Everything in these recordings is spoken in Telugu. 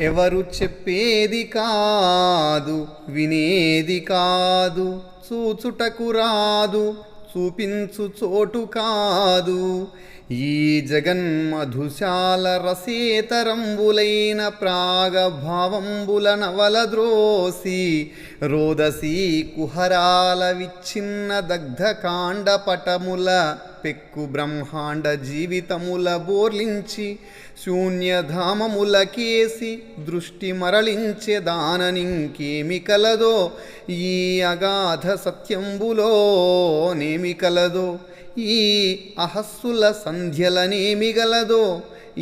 ఎవరు చెప్పేది కాదు వినేది కాదు చూచుటకు రాదు చూపించు చోటు కాదు. ఈ జగన్మధుశాల రసేతరంబులైన ప్రాగభావంబుల నవలద్రోసి రోదసీ రోదసి కుహరాల విచ్ఛిన్న దగ్ధకాండ పటముల పెక్కు బ్రహ్మాండ జీవితముల బోర్లించి శూన్యధామములకేసి దృష్టి మరలించే దాననింకేమి కలదో ఈ అగాధ సత్యంబులో నేమి కలదో ఈ అహస్సుల సంధ్యలనేమి గలదో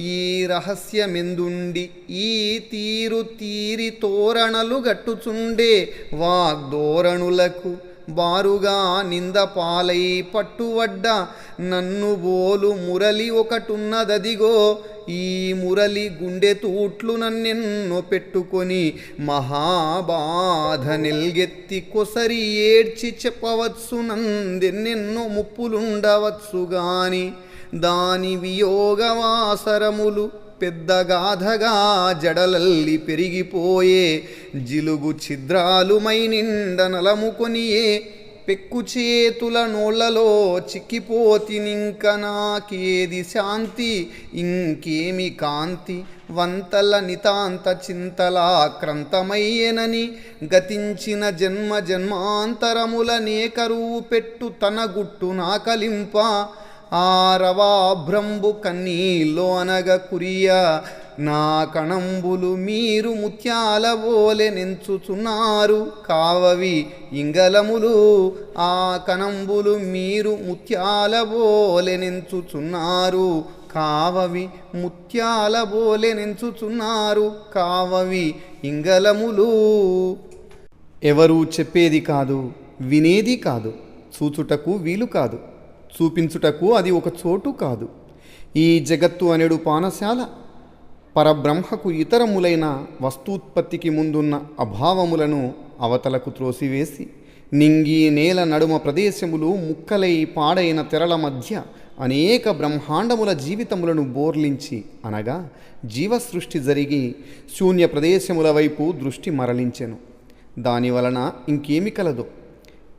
ఈ రహస్యమెందుండి ఈ తీరు తీరి తోరణలు గట్టుచుండే వాగ్ధోరణులకు బారుగా నిందపాలై పట్టువడ్డ నన్ను బోలు మురళి ఒకటున్నదదిగో ఈ మురళి గుండె తూట్లు నన్నెన్నో పెట్టుకొని మహాబాధ నిల్గెత్తి కొసరి ఏడ్చి చెప్పవచ్చు నందెన్నెన్నో ముప్పులుండవచ్చు గాని దాని వియోగవాసరములు పెద్దగాధగా జడలల్లి పెరిగిపోయే జిలుగు ఛిద్రాలుమై నిండ నలముకొనియే పెక్కు చేతుల నోళ్ళలో చిక్కిపోతినింక నాకేది శాంతి? ఇంకేమి కాంతి? వంతల నితాంత చింతలాక్రంతమయ్యెనని గతించిన జన్మ జన్మాంతరముల నేకరువు పెట్టు తన గుట్టు నాకలింప ఆరవాభ్రంబు కన్నీలో అనగ కురియ నా కణంబులు మీరు ముత్యాల ఓలె నెంచుచున్నారు. కావవి ఇంగలములు ఆ కణంబులు మీరు ముత్యాల ఓలె నెంచుచున్నారు. కావవి ముత్యాల బోలె నెంచుచున్నారు. కావవి ఇంగలములు. ఎవరు చెప్పేది కాదు వినేది కాదు చూచుటకు వీలు కాదు చూపించుటకు అది ఒక చోటు కాదు. ఈ జగత్తు అనేడు పానశాల పరబ్రహ్మకు ఇతరములైన వస్తూత్పత్తికి ముందున్న అభావములను అవతలకు త్రోసివేసి నింగి నేల నడుమ ప్రదేశములు ముక్కలై పాడైన తెరల మధ్య అనేక బ్రహ్మాండముల జీవితములను బోర్లించి అనగా జీవసృష్టి జరిగి శూన్య ప్రదేశముల వైపు దృష్టి మరలించెను. దానివలన ఇంకేమి కలదు?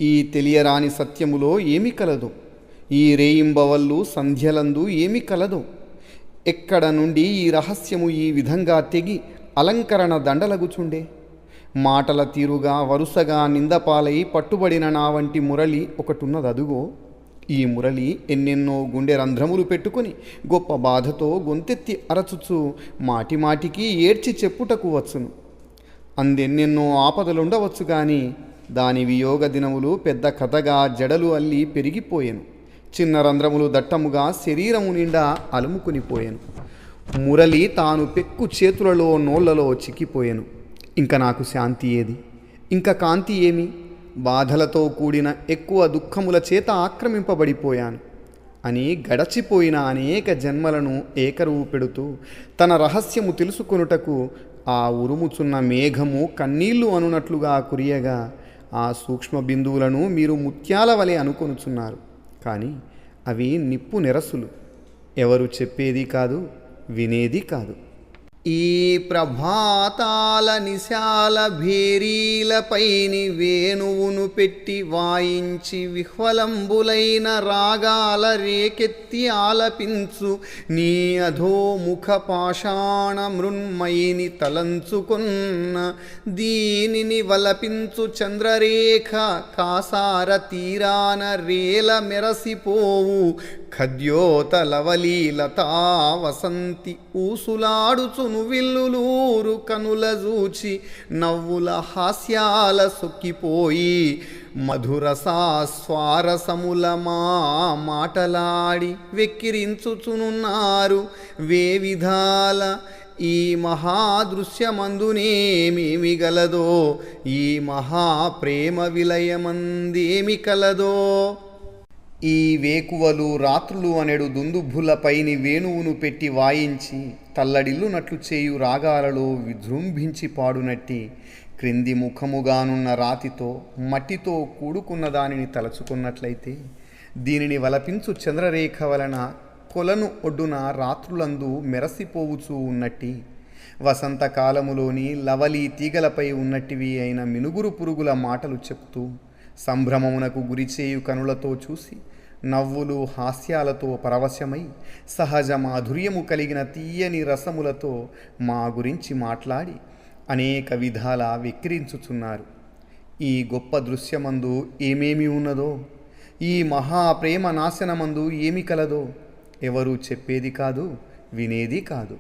ఈ తెలియరాని సత్యములో ఏమి కలదు? ఈ రేయింబవళ్ళు సంధ్యలందు ఏమి కలదు? ఎక్కడ నుండి ఈ రహస్యము ఈ విధంగా తెగి అలంకరణ దండలగుచుండే? మాటల తీరుగా వరుసగా నిందపాలై పట్టుబడిన నా వంటి మురళి ఒకటున్నదదుగో ఈ మురళి ఎన్నెన్నో గుండె రంధ్రములు పెట్టుకొని గొప్ప బాధతో గొంతెత్తి అరచుచు మాటిమాటికి ఏడ్చి చెప్పుటకు వచ్చును. అందెన్నెన్నో ఆపదలుండవచ్చు కానీ దాని వియోగ దినములు పెద్ద కథగా జడలు అల్లి పెరిగిపోయెను. చిన్న రంధ్రములు దట్టముగా శరీరము నిండా అలుముకునిపోయాను. మురళి తాను పెక్కు చేతులలో నోళ్ళలో చిక్కిపోయాను. ఇంకా నాకు శాంతి ఏది? ఇంకా కాంతి ఏమి? బాధలతో కూడిన ఎక్కువ దుఃఖముల చేత ఆక్రమింపబడిపోయాను. అని గడచిపోయిన అనేక జన్మలను ఏకరువు పెడుతూ తన రహస్యము తెలుసుకొనుటకు ఆ ఉరుముచున్న మేఘము కన్నీళ్ళు అనునట్లుగా కురియగా ఆ సూక్ష్మ బిందువులను మీరు ముత్యాల వలె అనుకొనుచున్నారు. కానీ అవి నిప్పు నెరసులు. ఎవరు చెప్పేది కాదు వినేది కాదు. ఈ ప్రభాతాల నిశాల భేరీలపైని వేణువును పెట్టి వాయించి విహ్వలంబులైన రాగాల రేకెత్తి ఆలపించు నీ అధోముఖ పాషాణ మృన్మయిని తలంచుకున్న దీనిని వలపించు చంద్రరేఖ కాసార తీరాన రేల మెరసిపోవు ఖద్యోత లవలీలతా వసంతి ఊసులాడుచును విల్లులూరు కనుల జూచి నవ్వుల హాస్యాల సొక్కిపోయి మధురసాస్వారసముల మా మాటలాడి వెక్కిరించుచునున్నారు వే విధాల ఈ మహాదృశ్యమందునేమేమి గలదో ఈ మహాప్రేమ విలయమందేమి కలదో? ఈ వేకువలు రాత్రులు అనెడు దుందుభులపైని వేణువును పెట్టి వాయించి తల్లడిల్లునట్లు చేయు రాగాలలో విజృంభించి పాడునట్టి క్రింది ముఖముగానున్న రాతితో మట్టితో కూడుకున్న దానిని తలచుకున్నట్లయితే దీనిని వలపించు చంద్రరేఖ వలన కొలను ఒడ్డున రాత్రులందు మెరసిపోవుచూ ఉన్నట్టి వసంతకాలములోని లవలి తీగలపై ఉన్నట్టివి అయిన మినుగురు పురుగుల మాటలు చెప్తూ సంభ్రమమునకు గురిచేయు కనులతో చూసి నవ్వులు హాస్యాలతో పరవశమై సహజ మాధుర్యము కలిగిన తీయని రసములతో మా గురించి మాట్లాడి అనేక విధాల విక్రించుచున్నారు. ఈ గొప్ప దృశ్యమందు ఏమేమి ఉన్నదో ఈ మహాప్రేమ నాశనమందు ఏమి కలదో ఎవరు చెప్పేది కాదు వినేది కాదు.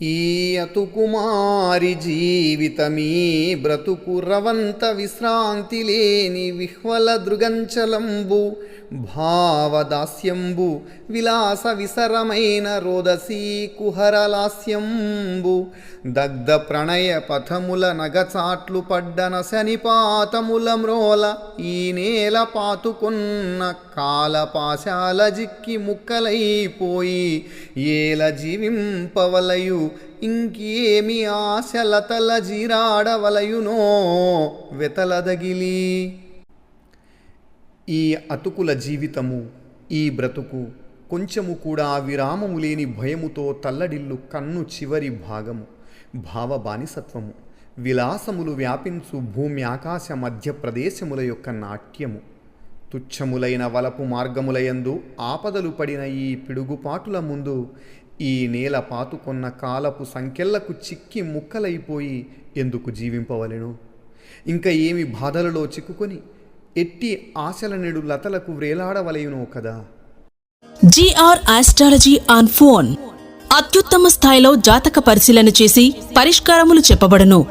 ఈయతు కుమారి జీవితమీ బ్రతుకు రవంత విశ్రాంతి లేని విహ్వల దృగంచలంబు భావదాస్యంబు విలాస విసరమైన రోదసీ కుహరలాస్యంబు దగ్ధ ప్రణయ పథముల నగచాట్లు పడ్డన శనిపాతముల మ్రోల ఈ నేల పాతుకున్న కాలపాశాల జిక్కి ముక్కలైపోయి ఏల జీవింపవలయు ఇంకేమి ఆశలతల జీరాడవలయునో వెతలదగిలి. ఈ అతుకుల జీవితము ఈ బ్రతుకు కొంచెము కూడా విరామము లేని భయముతో తల్లడిల్లు కన్ను చివరి భాగము భావ బానిసత్వము విలాసములు వ్యాపించు భూమి ఆకాశ మధ్య ప్రదేశముల యొక్క నాట్యము. తుచ్చములైన వలపు మార్గములయందు ఆపదలు పడిన ఈ పిడుగుపాటుల ముందు ఈ నేల పాతుకొన్న కాలపు సంఖ్యలకు చిక్కి ముక్కలైపోయి ఎందుకు జీవింపవలెను? ఇంకా ఏమి బాధలలో చిక్కుకొని ఎట్టి ఆశల నెడు లతలకు వ్రేలాడవలయునో కదా? జీఆర్ ఆస్ట్రాలజీ ఆన్ ఫోన్ అత్యుత్తమ స్థాయిలో జాతక పరిశీలన చేసి పరిష్కారములు చెప్పబడను.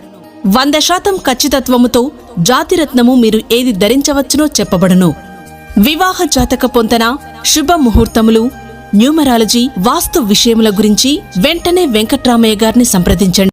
వంద శాతం ఖచ్చితత్వముతో జాతిరత్నము మీరు ఏది ధరించవచ్చునో చెప్పబడను. వివాహ జాతక పొంతన శుభ ముహూర్తములు న్యూమరాలజీ వాస్తు విషయముల గురించి వెంటనే వెంకట్రామయ్య గారిని సంప్రదించండి.